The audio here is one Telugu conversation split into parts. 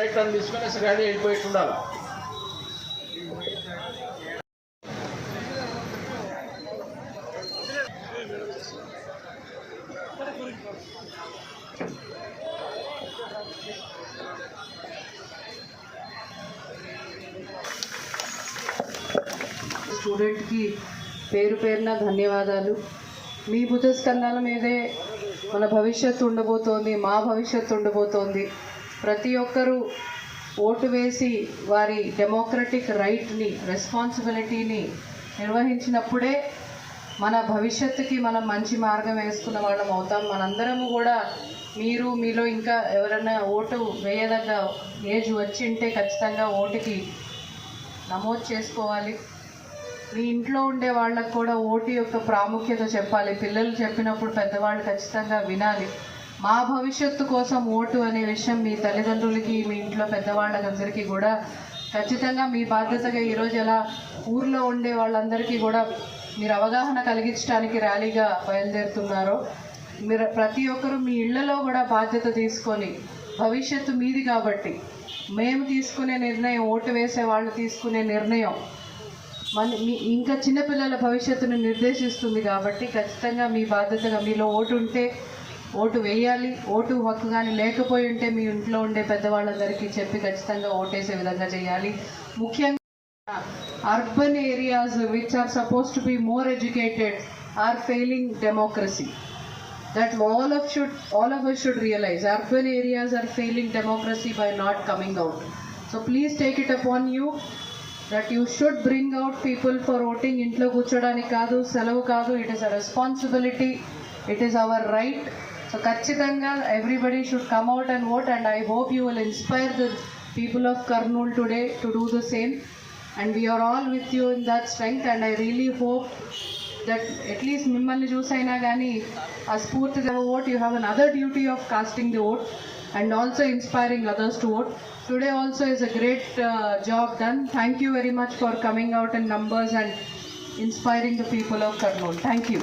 కార్యక్రమం తీసుకుని రెడీ వెళ్ళిపోయి ఉండాలి. స్టూడెంట్కి పేరు పేరున ధన్యవాదాలు. మీ భుజస్కంధాల మీదే మన భవిష్యత్తు ఉండబోతోంది మా భవిష్యత్తు ఉండబోతోంది. ప్రతి ఒక్కరూ ఓటు వేసి వారి డెమోక్రటిక్ రైట్ని రెస్పాన్సిబిలిటీని నిర్వహించినప్పుడే మన భవిష్యత్తుకి మనం మంచి మార్గం వేసుకున్న వాళ్ళం అవుతాం. మనందరము కూడా మీరు మీలో ఇంకా ఎవరైనా ఓటు వేయదగ్గ ఏజ్ వచ్చి ఉంటే ఖచ్చితంగా ఓటుకి నమోదు చేసుకోవాలి. మీ ఇంట్లో ఉండే వాళ్ళకు కూడా ఓటు యొక్క ప్రాముఖ్యత చెప్పాలి. పిల్లలు చెప్పినప్పుడు పెద్దవాళ్ళు ఖచ్చితంగా వినాలి. మా భవిష్యత్తు కోసం ఓటు అనే విషయం మీ తల్లిదండ్రులకి మీ ఇంట్లో పెద్దవాళ్ళకందరికీ కూడా ఖచ్చితంగా మీ బాధ్యతగా ఈరోజు ఎలా ఊర్లో ఉండే వాళ్ళందరికీ కూడా మీరు అవగాహన కలిగించడానికి ర్యాలీగా బయలుదేరుతున్నారో. మీరు ప్రతి ఒక్కరూ మీ ఇళ్ళలో కూడా బాధ్యత తీసుకొని భవిష్యత్తు మీది కాబట్టి మేము తీసుకునే నిర్ణయం ఓటు వేసే వాళ్ళు తీసుకునే నిర్ణయం మన మీ ఇంకా చిన్నపిల్లల భవిష్యత్తును నిర్దేశిస్తుంది కాబట్టి ఖచ్చితంగా మీ బాధ్యతగా మీలో ఓటు ఉంటే ఓటు వేయాలి ఓటు హక్కు కానీ లేకపోయి ఉంటే మీ ఇంట్లో ఉండే పెద్దవాళ్ళందరికీ చెప్పి ఖచ్చితంగా ఓటేసే విధంగా చేయాలి. ముఖ్యంగా urban areas which are suppose to be more educated are failing democracy that all of should all of should realise urban areas are failing democracy by not coming out so please take it upon you that you should bring out people for voting ఇంట్లో కూర్చోడానికి కాదు సెలవు కాదు. It is a responsibility it is our right so ఖచ్చితంగా everybody should come out and vote and I hope you will inspire the people of Kurnool today to do the same and we're all with you in that strength and I really hope that at least మిమ్మల్ని చూసైనా కానీ ఆ స్ఫూర్తిగా vote you have an other duty of casting the vote and also inspiring others to vote today also is a great job done thank you very much for coming out in numbers and inspiring the people of Kurnool thank you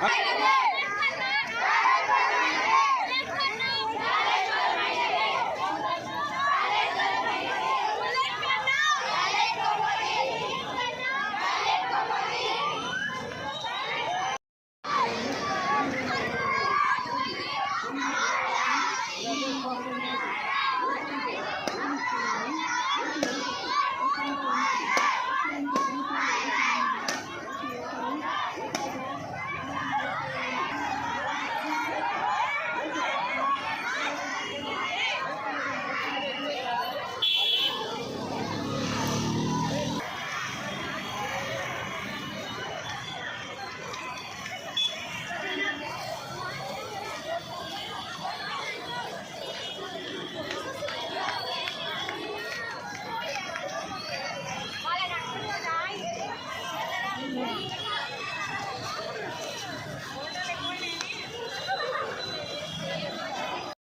Ay,